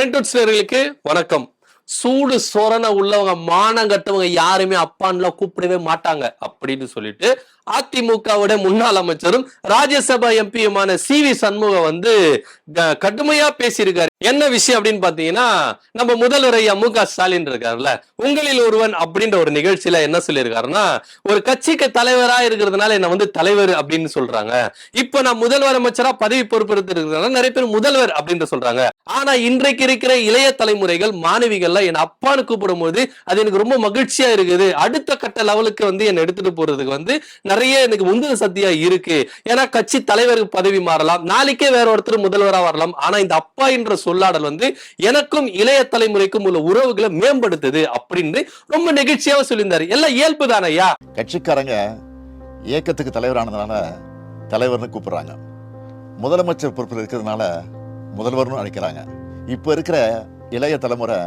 பிரிண்டர்ஸ்லர்களுக்கு வணக்கம். சூடு சொரண உள்ளவங்க மானம் கட்டவங்க யாருமே அப்பான்லாம் கூப்பிடவே மாட்டாங்க அப்படின்னு சொல்லிட்டு அதிமுகவுடைய முன்னாள் அமைச்சரும் ராஜ்யசபா எம்பியுமான சி வி சண்முகம் வந்து கடுமையா பேசியிருக்காரு. என்ன விஷயம் அப்படின்னு பாத்தீங்கன்னா நம்ம முதல்வர் ஐயா மு க ஸ்டாலின் இருக்காருல்ல உங்களில் ஒருவன் அப்படின்ற ஒரு நிகழ்ச்சியில என்ன சொல்லியிருக்காருன்னா ஒரு கட்சிக்கு தலைவரா இருக்கிறதுனால என்ன வந்து தலைவர் அப்படின்னு சொல்றாங்க. இப்ப நான் முதல்வர் அமைச்சரா பதவி பொறுப்பெடுத்து இருக்கிறதுனால நிறைய பேர் முதல்வர் அப்படின்னு சொல்றாங்க. ஆனா இன்றைக்கு இருக்கிற இளைய தலைமுறைகள் மாணவிகள்லாம் என் அப்பான்னு கூப்பிடும்போது அது எனக்கு ரொம்ப மகிழ்ச்சியா இருக்குது. அடுத்த கட்ட லெவலுக்கு வந்து என்னை எடுத்துட்டு போறதுக்கு வந்து நிறைய எனக்கு உந்து சக்தியா இருக்கு. ஏன்னா கட்சி தலைவர் பதவி மாறலாம். நாளைக்கே வேற ஒருத்தர் முதல்வரா வரலாம். ஆனா இந்த அப்பா என்ற சொல்லாடல் வந்து எனக்கும் இளைய தலைமுறைக்கும் உள்ள உறவுகளை மேம்படுத்துது அப்படின்னு ரொம்ப நெகிழ்ச்சியாவே சொல்லியிருந்தாரு. எல்லாம் இயல்பு தானையா கட்சிக்காரங்க இயக்கத்துக்கு தலைவரானதுனால தலைவர்னு கூப்பிடுறாங்க. முதலமைச்சர் பொறுப்பில் இருக்கிறதுனால முதல்வர்னு அழைக்கிறாங்க. இப்போ இருக்கிற இளைய தலைமுறை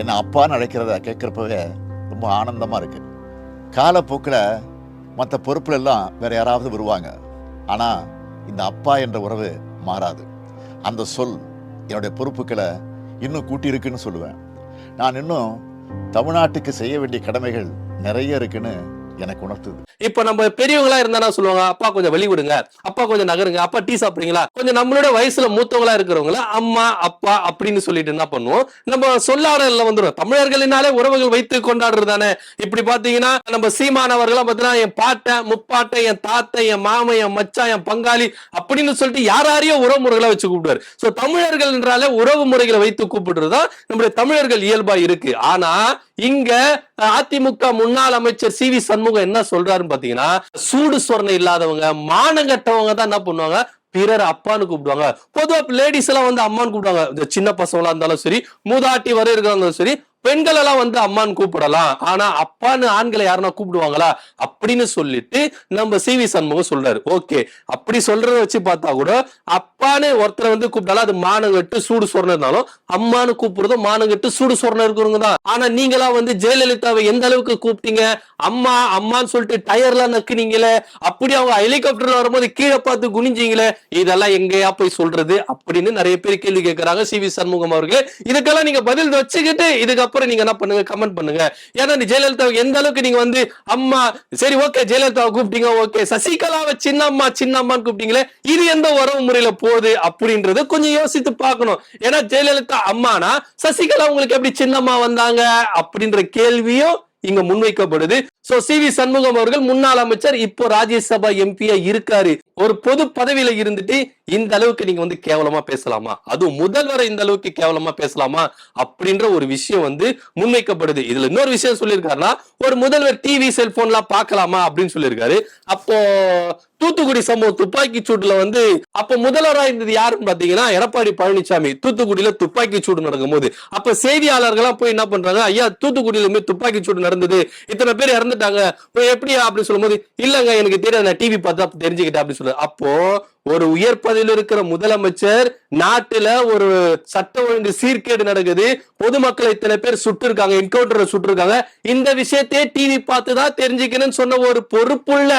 என்னை அப்பான்னு அழைக்கிறத கேட்குறப்பவே ரொம்ப ஆனந்தமாக இருக்குது காலப்போக்கில் மற்ற பொறுப்புல எல்லாம் வேறு யாராவது வருவாங்க. ஆனால் இந்த அப்பா என்ற உறவு மாறாது. அந்த சொல் என்னுடைய பொறுப்புகளை இன்னும் கூட்டியிருக்குன்னு சொல்லுவேன். நான் இன்னும் தமிழ்நாட்டுக்கு செய்ய வேண்டிய கடமைகள் நிறைய இருக்குன்னு எனக்கு உணர்த்துது. இப்ப நம்ம பெரியவங்களா இருந்தா சொல்லுவாங்க அப்பா கொஞ்சம் வெளி விடுங்க அப்பா கொஞ்சம் நகருங்க அப்பா டீ சாப்பிடுறீங்களா? கொஞ்சம் நம்மளோட வயசுல மூத்தவங்களா இருக்கிறவங்கள அம்மா அப்பா அப்படின்னு சொல்லிட்டு என்ன பண்ணுவோம்? நம்ம சொல்லாடல வந்துடும் தமிழர்களினாலே உறவுகள் வைத்து கொண்டாடுறது தானே. இப்படி பாத்தீங்கன்னா நம்ம சீமானவர்களா பாத்தீங்கன்னா என் பாட்டை முப்பாட்டை என் தாத்தை என் மாமன் என் மச்சான் என் பங்காளி அப்படின்னு சொல்லிட்டு யார் உறவு முறைகளை வச்சு கூப்பிடுவார். சோ தமிழர்கள் என்றாலே உறவு முறைகளை வைத்து கூப்பிடுறதுதான் நம்முடைய தமிழர்கள் இயல்பா இருக்கு. ஆனா இங்க அதிமுக முன்னாள் அமைச்சர் சி வி சண்முகம் என்ன சொல்றாருன்னு பாத்தீங்கன்னா சூடு சொரணை இல்லாதவங்க மானங்கட்டவங்க தான் என்ன பண்ணுவாங்க? பிறர் அப்பான்னு கூப்பிடுவாங்க. பொதுவா லேடிஸ் எல்லாம் வந்து அம்மான்னு கூப்பிடுவாங்க. இந்த சின்ன பசங்களா இருந்தாலும் சரி மூதாட்டி வரை இருக்கிறாங்க சரி பெண்கள் எல்லாம் வந்து அம்மான்னு கூப்பிடலாம். ஆனா அப்பான்னு ஆண்களை யாருன்னா கூப்பிடுவாங்களா? அப்படின்னு சொல்லிட்டு நம்ம சி வி சண்முகம் சொல்றாரு. ஓகே. அப்படி சொல்றத வச்சு பார்த்தா கூட அப்பான்னு ஒருத்தரை வந்து கூப்பிட்டாலும் அது மானங்கட்டு சூடு சொரணை இருந்தாலும் அம்மான்னு கூப்பிடுறதும் மானங்கட்டு சூடு சொரணை இருக்கிறவங்க தான். ஆனா நீங்களா வந்து ஜெயலலிதாவை எந்த அளவுக்கு கூப்பிட்டீங்க? அம்மா அம்மான்னு சொல்லிட்டு டயர்லாம் நக்குனீங்களே? அப்படி அவங்க ஹெலிகாப்டர்ல வரும்போது கீழே பார்த்து குனிஞ்சீங்களே? இதெல்லாம் எங்கேயா போய் சொல்றது? அப்படின்னு நிறைய பேர் கேள்வி கேட்கறாங்க சி வி சண்முகம் அவர்களே இதுக்கெல்லாம் நீங்க பதில் வச்சுக்கிட்டு இதுக்கப்புறம் நீங்க என்ன பண்ணுங்க? கமெண்ட் பண்ணுங்க. ஏன்னா ஜெயலலிதா எந்த அளவுக்கு நீங்க வந்து அம்மா சரி ஓகே ஜெயலலிதாவை கூப்பிட்டீங்க ஓகே சசிகலாவை சின்னம்மா சின்னம்மான்னு கூப்பிட்டீங்களே இது எந்த உறவு முறையில போகுது அப்படின்றது கொஞ்சம் யோசித்து பார்க்கணும். ஏன்னா ஜெயலலிதா அம்மானா சசிகலா உங்களுக்கு எப்படி சின்னம்மா வந்தாங்க அப்படின்ற கேள்வியும் இங்க முன்வைக்கப்படுது. சோ சி வி சண்முகம் அவர்கள் முன்னாள் அமைச்சர் இப்போ ராஜ்யசபா எம்பியா இருக்காரு. ஒரு பொது பதவியில இருந்துட்டு இந்த அளவுக்கு நீங்க வந்து கேவலமா பேசலாமா? அதுவும் முதல்வரை இந்த அளவுக்கு கேவலமா பேசலாமா? அப்படின்ற ஒரு விஷயம் வந்து முன்வைக்கப்படுது. இதுல இன்னொரு விஷயம் சொல்லியிருக்காருன்னா ஒரு முதல்வர் டிவி செல்போன்லாம் பார்க்கலாமா அப்படின்னு சொல்லியிருக்காரு. அப்போ தூத்துக்குடி சம்பவம் துப்பாக்கி சூட்டுல வந்து அப்ப முதல்வராக இருந்தது யாருன்னு பாத்தீங்கன்னா எடப்பாடி பழனிசாமி. தூத்துக்குடியில துப்பாக்கி சூடு நடக்கும் போது. அப்ப செய்தியாளர்கள்லாம் போய் என்ன பண்றாங்க ஐயா தூத்துக்குடியிலுமே துப்பாக்கி சூடு நடந்தது. இத்தனை பேர் இறந்துட்டாங்க. இப்போ எப்படியா அப்படின்னு சொல்லும்போது இல்லங்க எனக்கு தெரியாது நான் டிவி பார்த்தா தெரிஞ்சுக்கிட்டேன் அப்படின்னு சொல்லுது அப்போ ஒரு உயர் பதவியில் இருக்கிற முதலமைச்சர் நாட்டுல ஒரு சட்ட ஒழுங்கு சீர்கேடு நடக்குது. பொதுமக்களை இத்தனை பேர் சுட்டு இருக்காங்க என்கவுண்டர் சுட்டு இருக்காங்க இந்த விஷயத்தையே டிவி பார்த்து தான் தெரிஞ்சுக்கணும்னு சொன்ன ஒரு பொறுப்புள்ள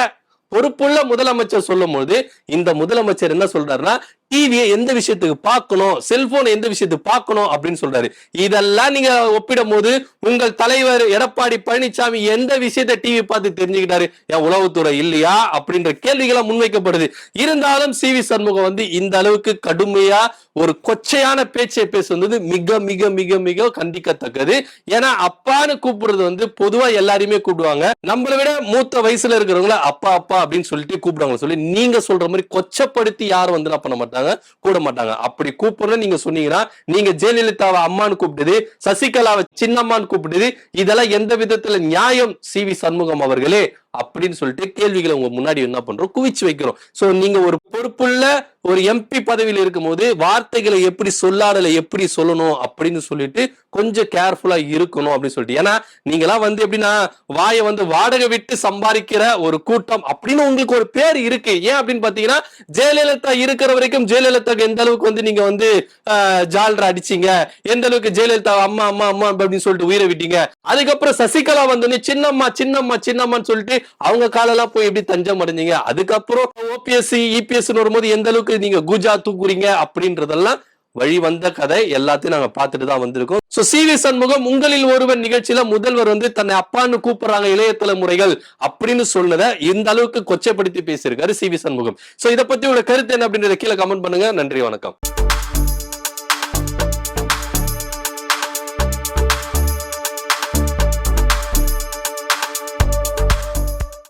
பொறுப்புள்ள முதலமைச்சர் சொல்லும் போது இந்த முதலமைச்சர் என்ன சொல்றாருன்னா டிவியை எந்த விஷயத்துக்கு பார்க்கணும்? செல்போனை எந்த விஷயத்துக்கு பார்க்கணும்? அப்படின்னு சொல்றாரு. இதெல்லாம் நீங்க ஒப்பிடும் போது உங்கள் தலைவர் எடப்பாடி பழனிசாமி எந்த விஷயத்த டிவி பார்த்து தெரிஞ்சுக்கிட்டாரு? என் உளவுத்துறை இல்லையா? அப்படின்ற கேள்விகளை முன்வைக்கப்படுது. இருந்தாலும் சி வி சண்முகம் வந்து இந்த அளவுக்கு கடுமையா ஒரு கொச்சையான பேச்சை பேசுவது மிக மிக மிக மிக கண்டிக்கத்தக்கது. ஏன்னா அப்பான்னு கூப்பிடுறது வந்து பொதுவா எல்லாரையுமே கூப்பிடுவாங்க. நம்மளை விட மூத்த வயசுல இருக்கிறவங்கள அப்பா அப்பா அப்படின்னு சொல்லிட்டு கூப்பிடுவாங்க சொல்லி நீங்க சொல்ற மாதிரி கொச்சப்படுத்தி யாரும் வந்து என்ன பண்ண மாட்டாங்க கூட மாட்டாங்க அப்படி கூப்பிடுறது நீங்க சொன்னீங்கன்னா நீங்க ஜெயலலிதாவை அம்மான்னு கூப்பிட்டது சசிகலாவை சின்னம்மான்னு கூப்பிட்டது இதெல்லாம் எந்த விதத்துல நியாயம்? சி வி சண்முகம் அவர்களே அப்படின்னு சொல்லிட்டு கேள்விகளை உங்க முன்னாடி என்ன பண்றோம்? குவிச்சு வைக்கிறோம். சோ நீங்க ஒரு பொறுப்புள்ள ஒரு எம்பி பதவியில் இருக்கும்போது வார்த்தைகளை எப்படி சொல்லாடலை எப்படி சொல்லணும் அப்படின்னு சொல்லிட்டு கொஞ்சம் கேர்ஃபுல்லா இருக்கணும் அப்படின்னு சொல்லிட்டு. ஏன்னா நீங்களாம் வந்து எப்படின்னா வாயை வந்து வாடகை விட்டு சம்பாதிக்கிற ஒரு கூட்டம் அப்படின்னு உங்களுக்கு ஒரு பேர் இருக்கு. ஏன் அப்படின்னு பாத்தீங்கன்னா ஜெயலலிதா இருக்கிற வரைக்கும் ஜெயலலிதாக்கு எந்த அளவுக்கு வந்து நீங்க வந்து ஆஹ், ஜால்ரா அடிச்சீங்க? எந்த அளவுக்கு ஜெயலலிதா அம்மா அம்மா அம்மா அப்படின்னு சொல்லிட்டு உயிரை விட்டீங்க? அதுக்கப்புறம் சசிகலா வந்தோடனே சின்னம்மா சின்னம்மா சின்னம்மான்னு சொல்லிட்டு அவங்க காலெல்லாம் போய் எப்படி தஞ்சம் அடைஞ்சீங்க? அதுக்கப்புறம் ஓபிஎஸ்சி இபிஎஸ் வரும்போது எந்த அளவுக்கு நீங்க குஜா தூக்குறீங்க அப்படின்றதெல்லாம் வழி வந்த கதை எல்லாத்தையும் நாங்க பார்த்துட்டு தான் வந்திருக்கோம். சோ சி வி சண்முகம் உங்களில் ஒருவன் நிகழ்ச்சியில முதல்வர் வந்து தன்னை அப்பான்னு கூப்பிடுறாங்க இளைய தலைமுறைகள் அப்படின்னு சொன்னதை இந்த அளவுக்கு கொச்சைப்படுத்தி பேசியிருக்காரு சி வி சண்முகம். சோ இதை பத்தி உங்களோட கருத்து என்ன அப்படின்றத கீழே கமெண்ட் பண்ணுங்க. நன்றி வணக்கம்.